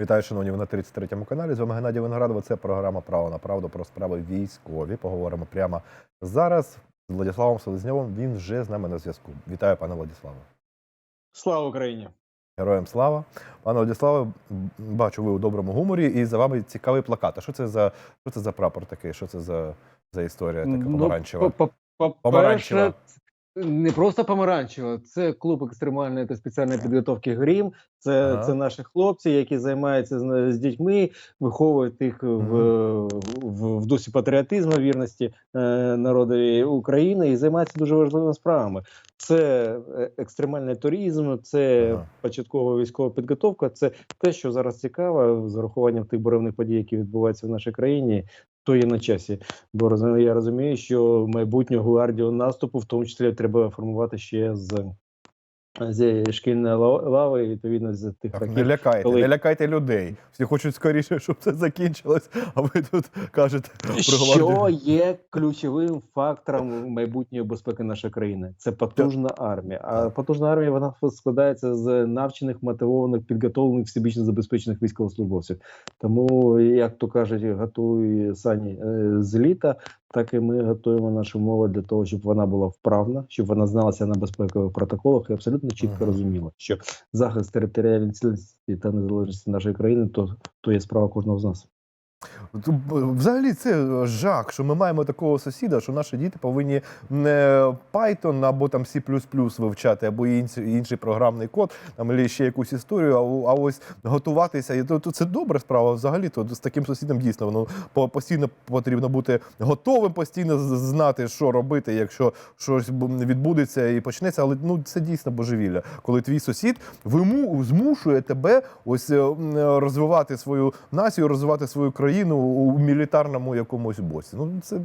Вітаю, шановні, ви на 33-му каналі. З вами Геннадій Виноградов. Це програма Право на правду про справи військові. Поговоримо прямо зараз з Владиславом Селезньовим. Він вже з нами на зв'язку. Вітаю, пане Владиславе. Слава Україні! Героям слава. Пане Владиславе, бачу, ви у доброму гуморі, і за вами цікавий плакат. А що це за що це за прапор такий? Що це за, за історія така помаранчева? Ну, по- по- Помаранчева. Не просто помаранчева, це клуб екстремальної та спеціальної підготовки Грім. Це, Ага. це наші хлопці, які займаються з, з дітьми, виховують їх в, в, в дусі патріотизму, вірності е, народові України і займаються дуже важливими справами. Це е, екстремальний туризм, це Ага. початкова військова підготовка. Це те, що зараз цікаво, з урахуванням тих буремних подій, які відбуваються в нашій країні. То є на часі, бо я розумію, що майбутнього гвардію наступу, в тому числі, треба формувати ще з, з шкільної лави, відповідно з тих Так, не лякайте, коли- не лякайте людей. Всі хочуть скоріше, щоб це закінчилось, а ви тут кажете Що є ключовим фактором майбутньої безпеки нашої країни? Це потужна армія. А потужна армія вона складається з навчених, мотивованих, підготовлених, всебічно забезпечених військовослужбовців. Тому, як то кажуть, готуй сані е, з літа, так і ми готуємо нашу мову для того, щоб вона була вправна, щоб вона зналася на безпекових протоколах і абсолютно чітко Мгм. розуміла, що захист територіальної цілісності та незалежності нашої країни то, то є справа кожного з нас. Б- Взагалі це жах, що ми маємо такого сусіда, що наші діти повинні не Python або там C++ вивчати, або інший, програмний код, там або ще якусь історію, а, ось готуватися. І то, це добра справа. Взагалі, то з таким сусідом дійсно воно по- постійно потрібно бути готовим, постійно знати, що робити, якщо щось відбудеться і почнеться. Але ну це дійсно божевілля, коли твій сусід виму змушує тебе ось е, е, розвивати свою націю, розвивати свою країну у мілітарному якомусь боці. Ну це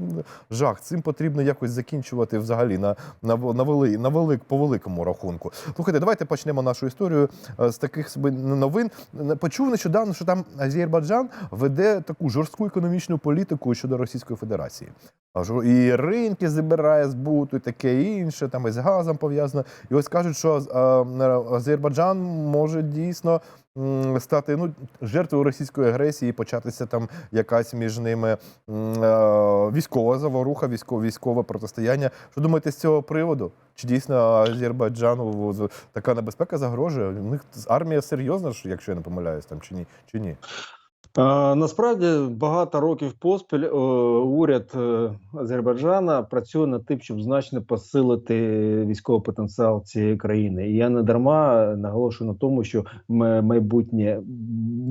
жах. Цим потрібно якось закінчувати взагалі на, на, на, вели, на велик, по великому рахунку. Слухайте, давайте почнемо нашу історію е, з таких новин. Почув нещодавно, що там Азербайджан веде таку жорстку економічну політику щодо Російської Федерації. І ринки забирає збуту, і таке інше, там і з газом пов'язано. І ось кажуть, що е, Азербайджан може дійсно стати ну, жертвою російської агресії, початися там якась між ними е, військова заворуха, військове, військове протистояння. Що думаєте з цього приводу? Чи дійсно Азербайджану така небезпека загрожує? У них армія серйозна, якщо я не помиляюсь, там чи ні? Чи ні? Насправді багато років поспіль е, уряд е, Азербайджана працює над тим, щоб значно посилити військовий потенціал цієї країни. І я не дарма наголошую на тому, що майбутнє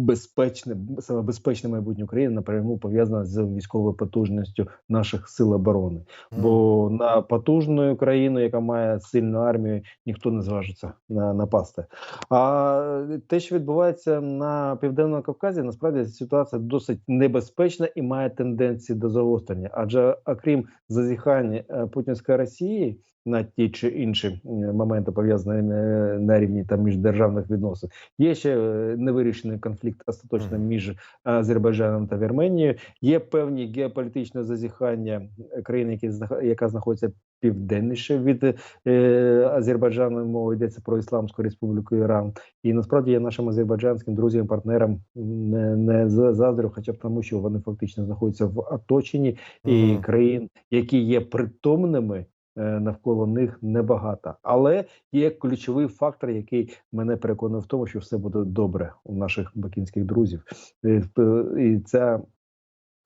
безпечне, саме безпечне майбутнє України напряму пов'язане з військовою потужністю наших сил оборони. Бо на потужну країну, яка має сильну армію, ніхто не зважиться на напасти. А те, що відбувається на південному Кавказі, насправді ситуація досить небезпечна і має тенденції до загострення. Адже окрім зазіхання е, путінської Росії на ті чи інші моменти пов'язані е, на рівні там міждержавних відносин, є ще е, невирішений конфлікт остаточно між Азербайджаном та Вірменією. Є певні геополітичне зазіхання країни, які яка знаходиться південніше від е, Азербайджану. Мова йдеться про Ісламську Республіку Іран. І насправді я нашим азербайджанським друзям, партнерам не, не заздрю, хоча б тому, що вони фактично знаходяться в оточенні і Мгм. країн, які є притомними. е, Навколо них небагато, але є ключовий фактор, який мене переконує в тому, що все буде добре у наших бакінських друзів. Е, І ця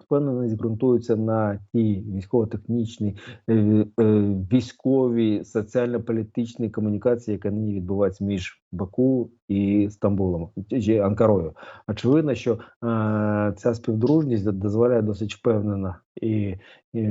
впевненість ґрунтується на тій військово-технічній, е, е, військовій, соціально-політичній комунікації, яка нині відбувається між Баку і Стамбулом чи Анкарою. Очевидно, що е, ця співдружність дозволяє досить впевнено і, і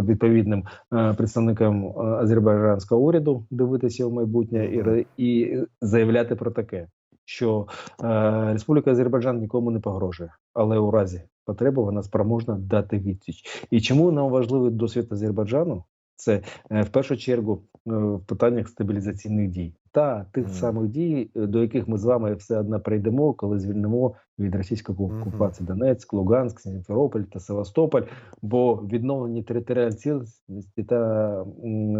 відповідним е, представникам азербайджанського уряду дивитися в майбутнє і, і заявляти про таке. Що е, Республіка Азербайджан нікому не погрожує, але у разі потреби вона спроможна дати відсіч. І чому нам важливий досвід Азербайджану? Це е, в першу чергу е, в питаннях стабілізаційних дій та тих mm. самих дій, е, до яких ми з вами все одно прийдемо, коли звільнимо від російської окупації Донецьк, Луганськ, Сімферополь та Севастополь. Бо відновлення територіальної цілісності та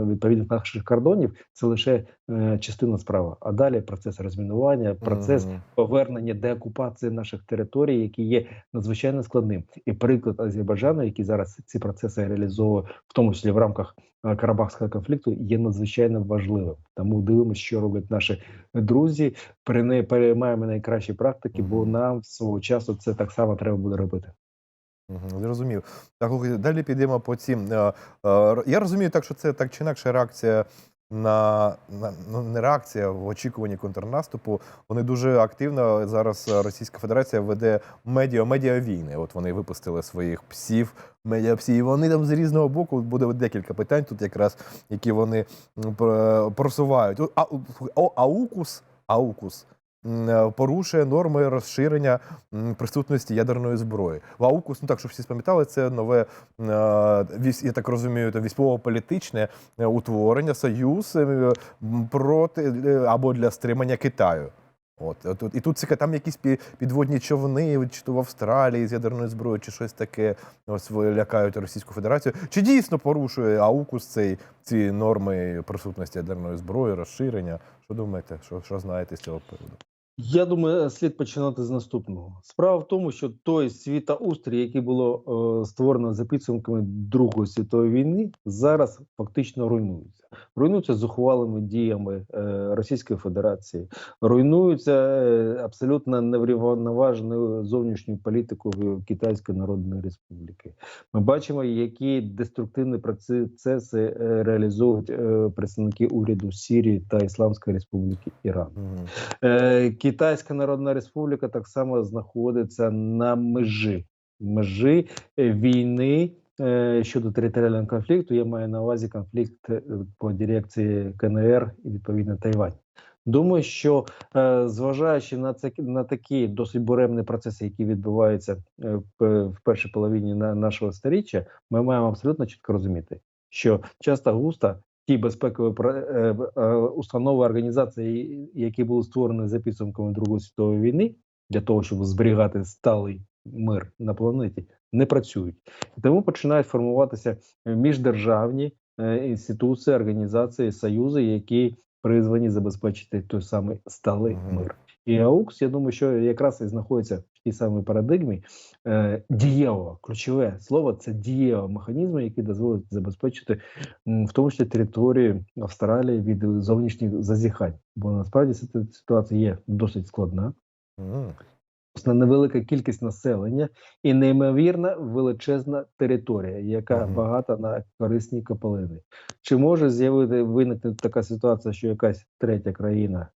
відповідних наших кордонів це лише е, частина справи. А далі процес розмінування, процес повернення деокупації наших територій, які є надзвичайно складним. І приклад Азербайджану, який зараз ці процеси реалізовує, в тому числі в рамках е, Карабахського конфлікту, є надзвичайно важливим. Тому дивимося, що роблять наші друзі. Переймаємо найкращі практики, бо нам свого часу це так само треба буде робити. Зрозумів. Так, далі підемо по цим. е, е, Я розумію, так що це так чи інакше реакція на, на ну не реакція в очікуванні контрнаступу. Вони дуже активно зараз е, Російська Федерація веде медіа медіавійни. От вони випустили своїх псів, медіапсів. І вони там з різного боку буде декілька питань тут, якраз які вони просувають. А, аукус, аукус. Е, Порушує норми розширення присутності ядерної зброї. Ваукус, ну так, щоб всі спам'ятали, це нове, е, я так розумію, то військово-політичне е, утворення, союз проти або для стримання Китаю. От, от, і тут там якісь пі- підводні човни, чи то в Австралії з ядерною зброєю, чи щось таке. Ось лякають Російську Федерацію. Чи дійсно порушує АУКУС цей, ці норми присутності ядерної зброї, розширення? Що думаєте? Що, що знаєте з цього приводу? Я думаю, слід починати з наступного. Справа в тому, що той світоустрій, який було е, створено за підсумками Другої світової війни, зараз фактично руйнується. Руйнується зухвалими діями е, Російської Федерації, руйнується е, абсолютно неврівноваженою зовнішньою політикою Китайської Народної Республіки. Ми бачимо, які деструктивні процеси е, реалізовують е, представники уряду Сірії та Ісламської Республіки Іран. Е, Китайська Народна Республіка так само знаходиться на межі межі е, війни е, щодо територіального конфлікту. Я маю на увазі конфлікт е, по дирекції КНР і відповідно Тайвань. Думаю, що е, зважаючи на це на такі досить буремні процеси, які відбуваються е, в, першій половині на, нашого сторіччя, ми маємо абсолютно чітко розуміти, що часто густо ті безпекові е, е, установи організації, які були створені за підсумками Другої світової війни, для того, щоб зберігати сталий мир на планеті, не працюють. І тому починають формуватися міждержавні е, інституції, організації, союзи, які призвані забезпечити той самий сталий мир. І АУКС, я думаю, що якраз і знаходиться в тій самій парадигмі е, дієвого, ключове слово це дієвого механізму, який дозволить забезпечити в тому числі територію Австралії від зовнішніх зазіхань. Бо насправді ситуа- ситуація є досить складна. Невелика кількість населення і неймовірна величезна територія, яка Мгм. багата на корисні капелини. Чи може з'явити виникнути така ситуація, що якась третя країна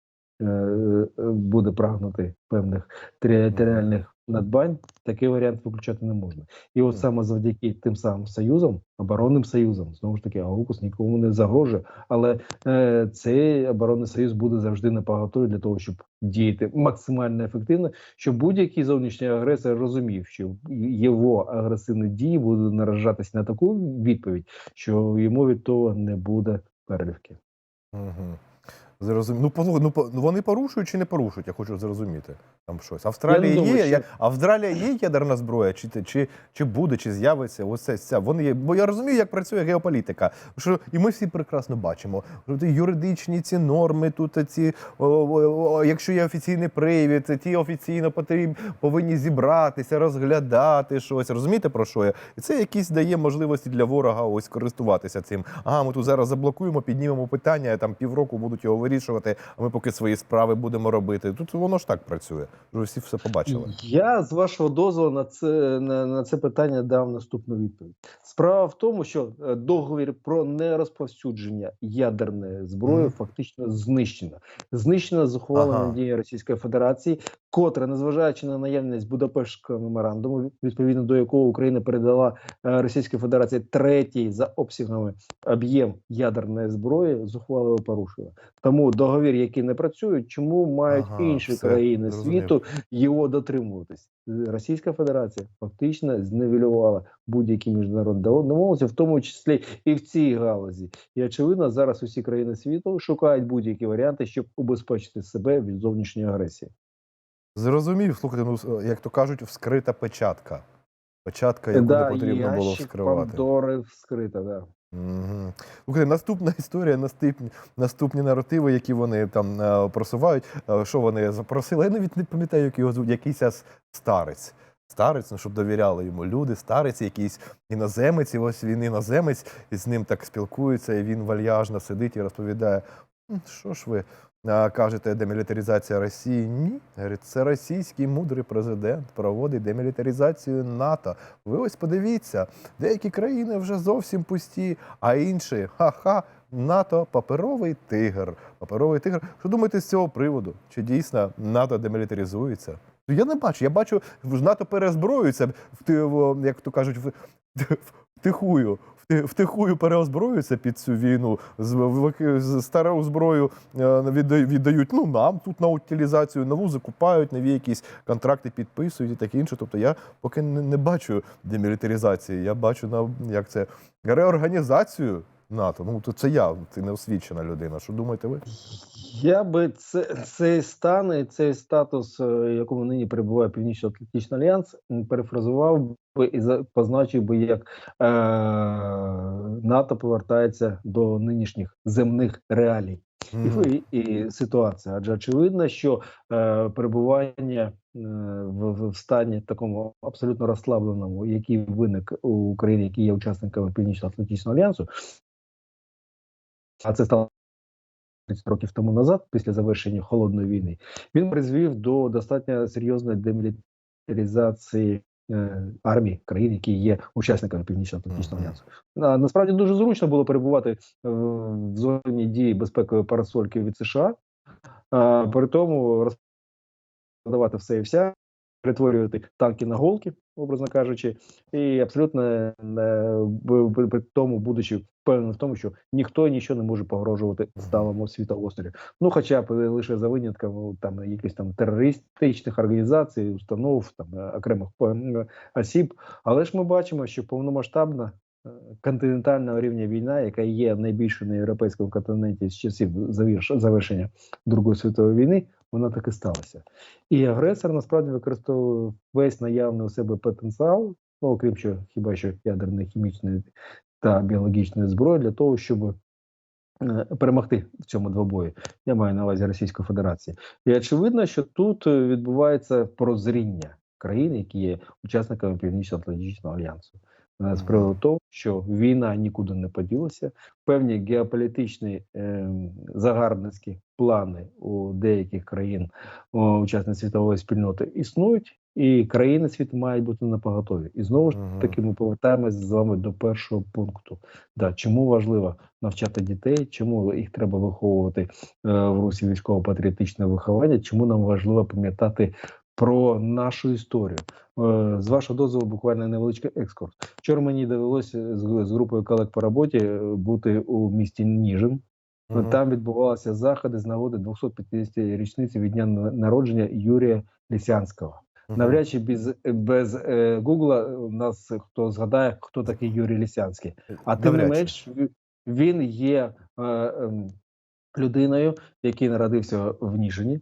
буде прагнути певних територіальних надбань? Такий варіант виключати не можна. І от саме завдяки тим самим союзам, оборонним союзам, знову ж таки, АУКУС нікому не загрожує, але е, цей оборонний союз буде завжди на поготові для того, щоб діяти максимально ефективно, щоб будь-який зовнішній агресор розумів, що його агресивні дії будуть наражатись на таку відповідь, що йому від того не буде переливки. Мгм. Зрозумів. Ну, по- ну, по- ну, вони порушують чи не порушують, я хочу зрозуміти там щось. Австралія думаю, є, що- Австралія є ядерна зброя, чи, чи, чи буде, чи з'явиться. Ось це. Вони є. Бо я розумію, як працює геополітика. Що, і ми всі прекрасно бачимо. Що юридичні ці норми, тут ці, о, о, о, якщо є офіційний привід, це ті офіційно потріб, повинні зібратися, розглядати щось. Розумієте про що я? І це якісь дає можливості для ворога ось користуватися цим. Ага, ми тут зараз заблокуємо, піднімемо питання, там півроку будуть його вирішувати, а ми поки свої справи будемо робити. Тут воно ж так працює. Вже всі все побачили. Я з вашого дозволу на це на, на це питання дав наступну відповідь. Справа в тому, що е, договір про нерозповсюдження ядерної зброї Мгм. фактично знищено. Знищена зухвала Ага. надія Російської Федерації, котра, незважаючи на наявність Будапештського меморандуму, відповідно до якого Україна передала е, Російській Федерації третій за обсягами об'єм ядерної зброї, зухвало порушила. Тому договір, який не працює, чому мають Ага, інші все, країни світу його дотримуватись. Російська Федерація фактично зневелювала будь-які міжнародні домовленості, в тому числі і в цій галузі. І очевидно, зараз усі країни світу шукають будь-які варіанти, щоб убезпечити себе від зовнішньої агресії. Зрозумів, слухайте, ну як то кажуть, вскрита печатка. Печатка, яку да, не потрібно було вскривати. Пандори вскрита, да. Угу. Наступна історія, наступні, наступні наративи, які вони там е, просувають. Е, що вони запросили? Я навіть не пам'ятаю, як його звуть, якийсь старець. Старець, ну щоб довіряли йому люди, старець, якийсь іноземець, і ось він іноземець, і з ним так спілкуються, і він вальяжно сидить і розповідає: що ж ви кажете, демілітаризація Росії? Ні. Це російський мудрий президент проводить демілітаризацію НАТО. Ви ось подивіться, деякі країни вже зовсім пусті, а інші ха-ха. НАТО паперовий тигр. Паперовий тигр. Що думаєте з цього приводу? Чи дійсно НАТО демілітаризується? Я не бачу. Я бачу, в- НАТО ти- як то кажуть, в- втихую. Вти- Втихую переозброюються під цю війну, з, стару зброю е, віддають ну, нам тут на утилізацію, нову закупають, нові якісь контракти підписують і таке інше. Тобто я поки не бачу демілітаризації, я бачу на як це реорганізацію НАТО. Ну то це я, ти неосвічена людина. Що думаєте ви? Я би це, цей стан і цей статус, е, в якому нині перебуває Північно-Атлантичний альянс, перефразував би і позначив би, як е, НАТО повертається до нинішніх земних реалій. Мгм. і, і ситуація. Адже очевидно, що е, перебування е, в, в- в стані такому абсолютно розслабленому, який виник у Україні, які є учасниками Північно-Атлантичного альянсу, а це стало 30 років тому назад, після завершення холодної війни, він призвів до достатньо серйозної демілітаризації. е, Армії країн, які є учасниками Північно-Атлантичного альянсу, А, насправді дуже зручно було перебувати е, в зоні дії безпекової парасольки від США, а, при тому роздавати все і вся, перетворювати танки на голки, образно кажучи, і абсолютно е, при тому, будучи впевненим в тому, що ніхто нічого не може погрожувати сталому світоострі. Ну, хоча б лише за винятком ну, там якихось там терористичних організацій, установ, там е, окремих е, осіб. Але ж ми бачимо, що повномасштабна е, континентального рівня війна, яка є найбільшою на європейському континенті з часів завершення Другої світової війни, вона так і сталася. І агресор насправді використовує весь наявний у себе потенціал, ну окрім що хіба що ядерної, хімічної та біологічної зброї, для того, щоб е, перемогти в цьому двобої. Я маю на увазі Російської Федерації. І очевидно, що тут е, відбувається прозріння країн, які є учасниками Північно-Атлантичного альянсу. Е, З приводу того, що війна нікуди не поділася, певні геополітичні е, загарбницькі плани у деяких країн о, учасниць світової спільноти існують, і країни світу мають бути на поготові. І знову ж таки ми повертаємось з вами до першого пункту. Да, чому важливо навчати дітей, чому їх треба виховувати е, в русі військово-патріотичне виховання, чому нам важливо пам'ятати про нашу історію. Е, з вашого дозволу, буквально невеличкий екскурс. Вчора мені довелося з, з групою колег по роботі е, бути у місті Ніжин. Мгм. Там відбувалися заходи з нагоди 250 річниці від дня народження Юрія Лісянського. Мгм. Навряд чи без, без е, Гугла нас хто згадає, хто такий Юрій Лісянський. А тим не менш, він є е, ем, людиною, який народився в Ніжині.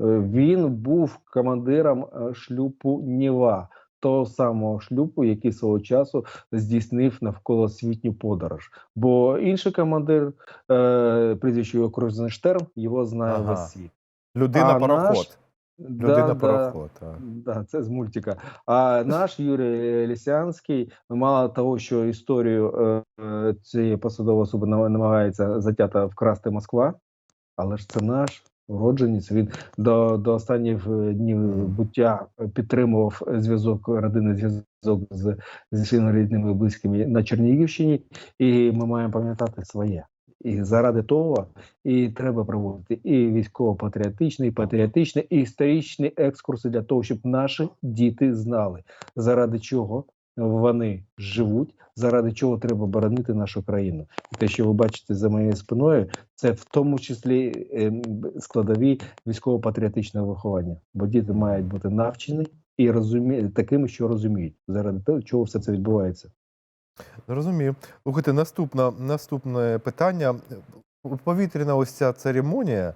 Е, Він був командиром е, шлюпу Ніва, того самого шлюпу, який свого часу здійснив навколосвітню подорож. Бо інший командир, е, прізвище його Крузенштерн, його знає Ага. весь світ. Людина пароход. наш- Людина Да, да. Да, це з мультика. А наш Юрій Лісянський, мало того, що історію е, цієї посадової особи намагається затята вкрасти Москва, але ж це наш уродженець. Він до, до останніх е, днів буття підтримував зв'язок родини, зв'язок з, зі своїми рідними близькими на Чернігівщині, і ми маємо пам'ятати своє. І заради того і треба проводити і військово-патріотичні, і патріотичні, і історичні екскурси для того, щоб наші діти знали, заради чого вони живуть, заради чого треба боронити нашу країну. І те, що ви бачите за моєю спиною, це в тому числі ем, складові військово-патріотичного виховання. Бо діти мають бути навчені і розумі... такими, що розуміють, заради того, чого все це відбувається. Зрозумів. Слухайте, наступна, наступне питання. Повітряна ось ця церемонія,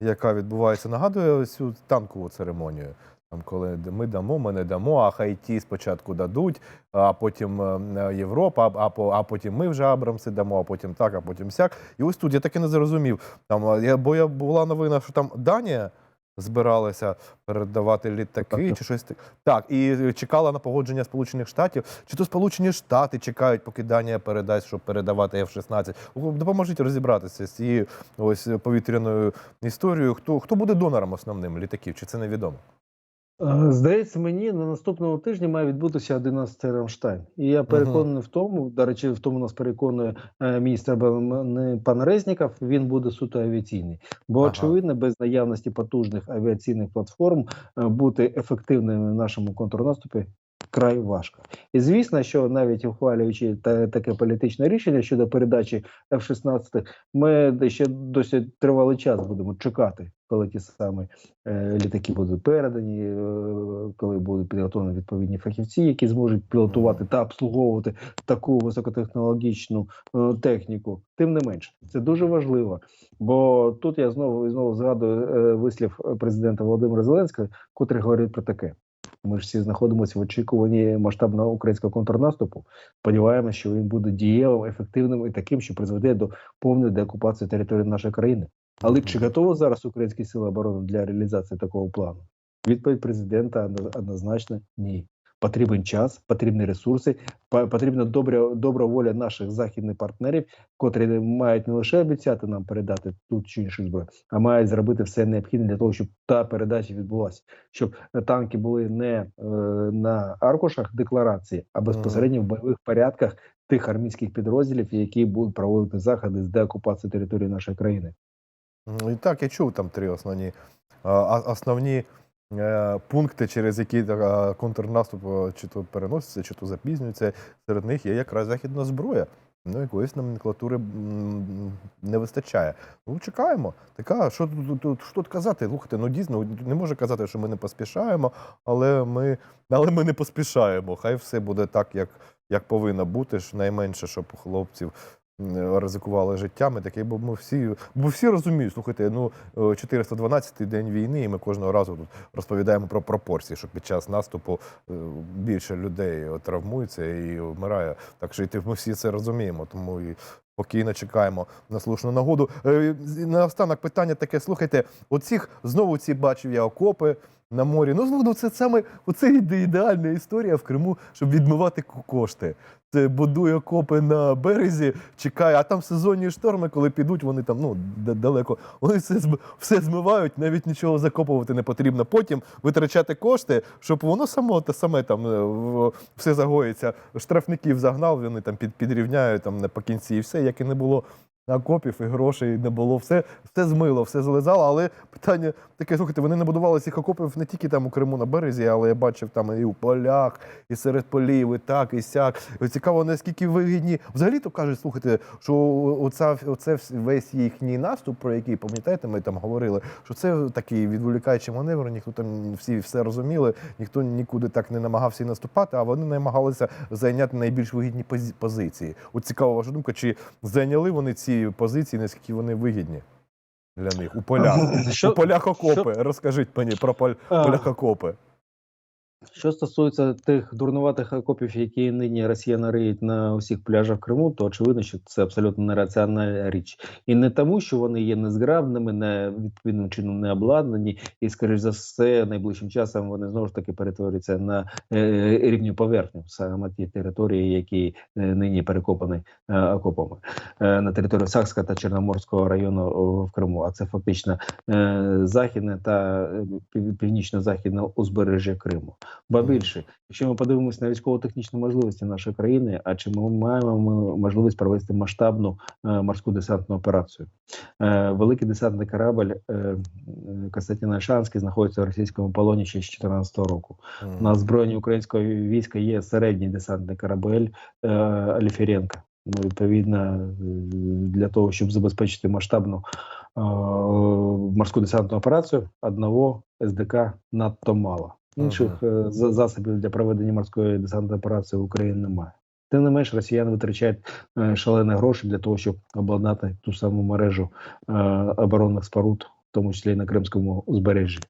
яка відбувається, нагадує цю танкову церемонію. Там, коли ми дамо, ми не дамо, а хай ті спочатку дадуть, а потім е, Європа, а, а потім ми вже Абрамси дамо, а потім так, а потім сяк. І ось тут я таки не зрозумів. Там, я, бо я була новина, що там Данія збиралася передавати літаки Так. чи щось таке. Так, і чекала на погодження Сполучених Штатів. Чи то Сполучені Штати чекають, поки Данія передасть, щоб передавати F-16. Допоможіть розібратися з цією ось повітряною історією. Хто, хто буде донором основним літаків? Чи це невідомо? Е, Здається, мені на наступному тижні має відбутися 11-й Рамштайн. І я переконаний в тому, до речі, в тому нас переконує е, міністр пан Резніков, він буде суто авіаційний. Бо, Ага. очевидно, без наявності потужних авіаційних платформ е, бути ефективними в нашому контрнаступі край важко. І звісно, що навіть ухвалюючи та, таке політичне рішення щодо передачі F-16, ми ще досить тривалий час будемо чекати, коли ті самі е, літаки будуть передані, е, коли будуть підготовлені відповідні фахівці, які зможуть пілотувати та обслуговувати таку високотехнологічну е, техніку. Тим не менш, це дуже важливо. Бо тут я знову і знову згадую е, вислів президента Володимира Зеленського, котрий говорить про таке. Ми ж всі знаходимося в очікуванні масштабного українського контрнаступу. Сподіваємося, що він буде дієвим, ефективним і таким, що призведе до повної деокупації території нашої країни. Але чи готові зараз українські сили оборони для реалізації такого плану? Відповідь президента однозначно ні. Потрібен час, потрібні ресурси, потрібна добра, добра воля наших західних партнерів, котрі мають не лише обіцяти нам передати тут чи іншу зброю, а мають зробити все необхідне для того, щоб та передача відбулася, щоб танки були не е, на аркушах декларації, а безпосередньо в бойових порядках тих армійських підрозділів, які будуть проводити заходи з деокупації території нашої країни. І так, я чув там три основні, основні е, пункти, через які е, контрнаступ е, чи то переноситься, чи то запізнюється. Серед них є якраз західна зброя. Ну, якоїсь номенклатури не вистачає. Ну, чекаємо. Така, що тут, що тут казати? Слухайте, ну дійсно, не може казати, що ми не поспішаємо, але ми, але ми не поспішаємо. Хай все буде так, як, як повинно бути. Найменше, щоб у хлопців ризикували життями, таке, бо ми всі, бо всі розуміють, слухайте, ну е, 412-й день війни, і ми кожного разу тут розповідаємо про пропорції, що під час наступу е, більше людей е, травмується і вмирає. Так що і ми всі це розуміємо, тому і спокійно чекаємо на слушну нагоду. Е, Наостанок питання таке: слухайте, оцих знову ці бачив я окопи. На морі. Ну, ну це саме оце іде- ідеальна історія в Криму, щоб відмивати кошти. Це будує окопи на березі, чекає, а там сезонні шторми, коли підуть, вони там ну далеко. Вони все все змивають, навіть нічого закопувати не потрібно. Потім витрачати кошти, щоб воно само те саме там е, все загоїться. Штрафників загнав, вони там під, підрівняють там напокінці, і все, як і не було. Окопів і грошей не було, все, все змило, все злизало. Але питання таке: слухайте, вони не будували цих окопів не тільки там у Криму на березі, але я бачив там і у полях, і серед полів, і так, і сяк. Цікаво, наскільки вигідні. Взагалі то кажуть, слухайте, що оця, оце весь їхній наступ, про який пам'ятаєте, ми там говорили, що це такий відволікаючий маневр. Ніхто там всі все розуміли, ніхто нікуди так не намагався наступати, а вони намагалися зайняти найбільш вигідні пози- позиції. От цікава ваша думка, чи зайняли вони ці позиції, наскільки вони вигідні для них у полях? Що- у полях окопи. що- Розкажіть мені про полях окопи. Що стосується тих дурнуватих окопів, які нині росіяни риють на усіх пляжах Криму, то очевидно, що це абсолютно нераціональна річ, і не тому, що вони є незграбними, не відповідним чином не обладнані, і скоріш за все, найближчим часом вони знову ж таки перетворюються на е, рівню поверхню саме ті території, які е, нині перекопані е, окопами е, на території Сакська та Чорноморського району в Криму. А це фактично е, західне та е, пів- північно-західне узбережжя Криму. Ба більше, якщо ми подивимося на військово-технічні можливості нашої країни, а чи ми маємо можливість провести масштабну е, морську десантну операцію? Е, великий десантний корабль е, Костянтин Альшанський знаходиться в російському полоні ще з 2014 року. На озброєнні українського війська є середній десантний корабель Аліфіренка. Ну, відповідно, для того, щоб забезпечити масштабну е, морську десантну операцію, одного СДК надто мало. Інших е, за- засобів для проведення морської десантної операції в Україні немає. Тим не менш, росіяни витрачають е, шалені гроші для того, щоб обладнати ту саму мережу е, оборонних споруд в тому числі і на Кримському узбережжі.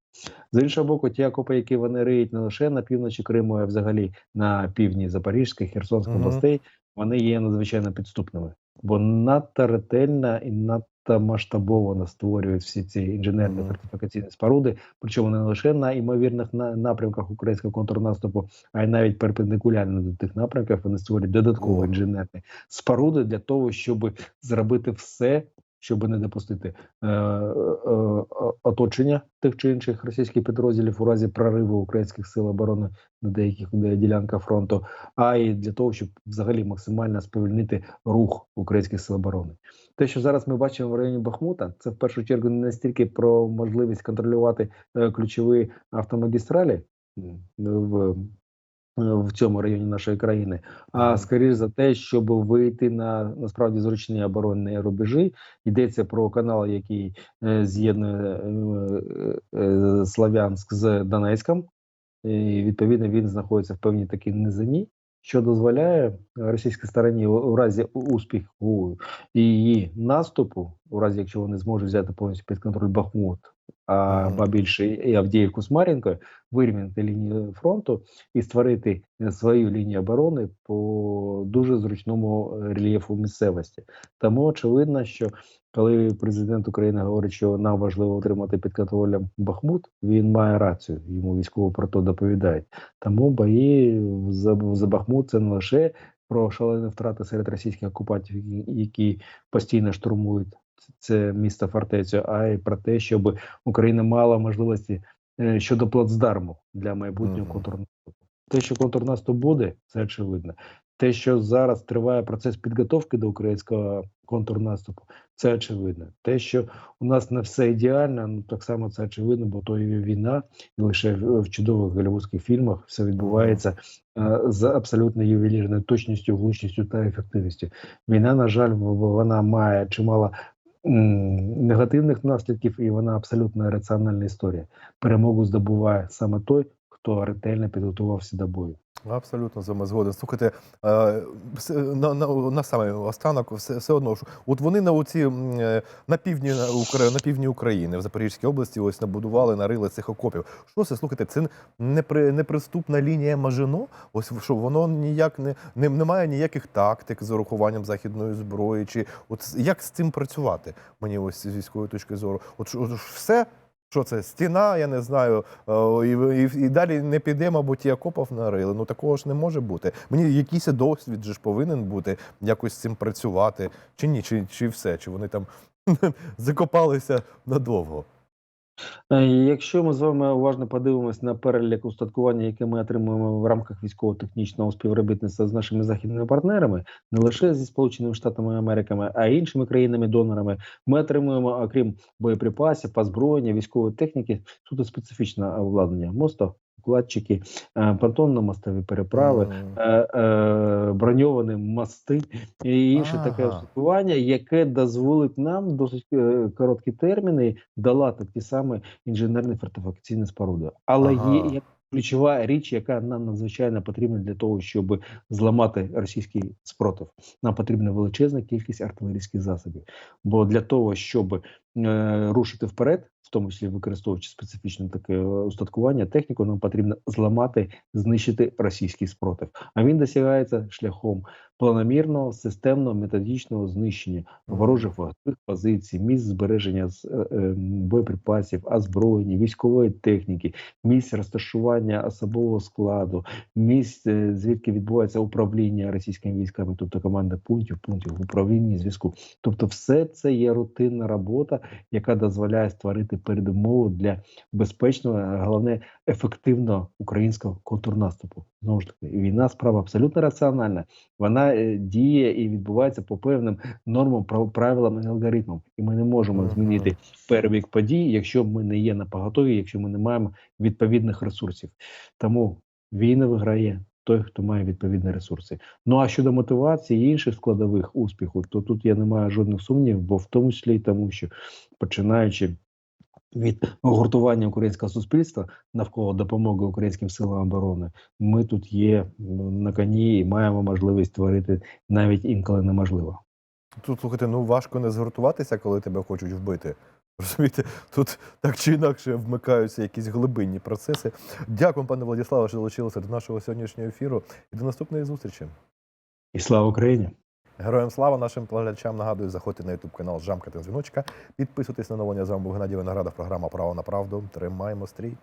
З іншого боку, ті окопи, які вони риють не лише на півночі Криму, а взагалі на півдні Запорізької, Херсонської областей, вони є надзвичайно підступними, бо надто ретельно і надто масштабовано створюють всі ці інженерні Мгм. фортифікаційні споруди, причому не лише на імовірних на- напрямках українського контрнаступу, а й навіть перпендикулярно до тих напрямків вони створюють додаткові інженерні споруди для того, щоб зробити все, щоб не допустити е, е, е, оточення тих чи інших російських підрозділів у разі прориву українських сил оборони на деяких ділянках фронту, а й для того, щоб взагалі максимально сповільнити рух українських сил оборони. Те, що зараз ми бачимо в районі Бахмута, це в першу чергу не стільки про можливість контролювати е, ключові автомагістралі в, в цьому районі нашої країни, а скоріш за те, щоб вийти на насправді зручні оборонні рубежі. Йдеться про канал, який е, з'єднує е, е, Слав'янськ з Донецьком. І відповідно він знаходиться в певній такій низині, що дозволяє російській стороні у, у разі успіху її наступу, у разі якщо вони зможуть взяти повністю під контроль Бахмут, а Мгм. ба більше і Авдіївку з Мар'їнкою, вирівняти лінію фронту і створити е, свою лінію оборони по дуже зручному е, рельєфу місцевості. Тому очевидно, що коли президент України говорить, що нам важливо отримати під контролем Бахмут, він має рацію. Йому військово про то доповідають. Тому бої за, за Бахмут це не лише про шалені втрати серед російських окупантів, які постійно штурмують це місто фортецю, а й про те, щоб Україна мала можливості е, щодо плацдарму для майбутнього Мгм. контрнаступу. Те, що контрнаступ буде, це очевидно. Те, що зараз триває процес підготовки до українського контрнаступу, це очевидно. Те, що у нас не все ідеально, ну так само це очевидно, бо то є війна, і лише в, чудових голівудських фільмах все відбувається е, з абсолютно ювелірною точністю, влучністю та ефективністю. Війна, на жаль, вона має чимало негативних наслідків, і вона абсолютно раціональна історія. Перемогу здобуває саме той, хто ретельно підготувався до бою. Абсолютно з вами згоден. Слухайте, е, на, на, на саме останок, все, все одно ж, от вони на оці е, на півдні на, півдні України, в Запорізькій області, ось набудували, нарили цих окопів. Що це? Слухайте, це непри, неприступна лінія Мажино. Ось що воно ніяк не, не немає ніяких тактик з урахуванням західної зброї. Чи от як з цим працювати? Мені ось з військової точки зору. От що- все. Що це? Стіна, я не знаю, е, і, і, і далі не підемо, бо ті на нарили. Ну такого ж не може бути. Мені якийсь досвід же ж повинен бути, якось з цим працювати. Чи ні, чи, чи все, чи вони там закопалися надовго. Е, Якщо ми з вами уважно подивимось на перелік устаткування, яке ми отримуємо в рамках військово-технічного співробітництва з нашими західними партнерами, не лише зі Сполученими Штатами Америки, а й іншими країнами-донорами, ми отримуємо, окрім боєприпасів, озброєння, військової техніки, суто специфічне обладнання, мостокладчики, е, понтонно-мостові переправи, е, броньовані мости і інше таке устаткування, яке дозволить нам досить короткі терміни долати ті самі інженерні фортифікаційні споруди. Але Ага. є як ключова річ, яка нам надзвичайно потрібна для того, щоб зламати російський спротив. Нам потрібна величезна кількість артилерійських засобів. Бо для того, щоб е, рушити вперед, в тому числі використовуючи специфічне таке е, устаткування, техніку, нам потрібно зламати, знищити російський спротив. А він досягається шляхом планомірного, системного, методичного знищення ворожих вогневих позицій, місць збереження з- е, е, боєприпасів, озброєння, військової техніки, місць розташування особового складу, місць, е, звідки відбувається управління російськими військами, тобто команда пунктів, пунктів управління зв'язку. Тобто, все це є рутинна робота, яка дозволяє створити передумову для безпечного, а головне ефективного українського контрнаступу. Знову ж таки, війна справа абсолютно раціональна. Вона е, діє і відбувається по певним нормам, прав- правилам і алгоритмам. І ми не можемо змінити перебіг подій, якщо ми не є на поготові, якщо ми не маємо відповідних ресурсів. Тому війна виграє. Той, хто має відповідні ресурси. Ну а щодо мотивації і інших складових успіху, то тут я не маю жодних сумнівів, бо в тому числі й тому, що починаючи від гуртування українського суспільства навколо допомоги українським силам оборони, ми тут є ну, на коні і маємо можливість творити навіть інколи неможливо. Тут слухайте, ну важко не згуртуватися, коли тебе хочуть вбити. Розумієте, тут так чи інакше вмикаються якісь глибинні процеси. Дякую, пане Владиславе, що долучилися до нашого сьогоднішнього ефіру і до наступної зустрічі. І слава Україні! Героям слава нашим глядачам. Нагадую, заходьте на ютуб канал Жамкати дзвіночка. Підписуйтесь на новини. З вами був Геннадій Виноградов. Програма Право на правду. Тримаємо стрій.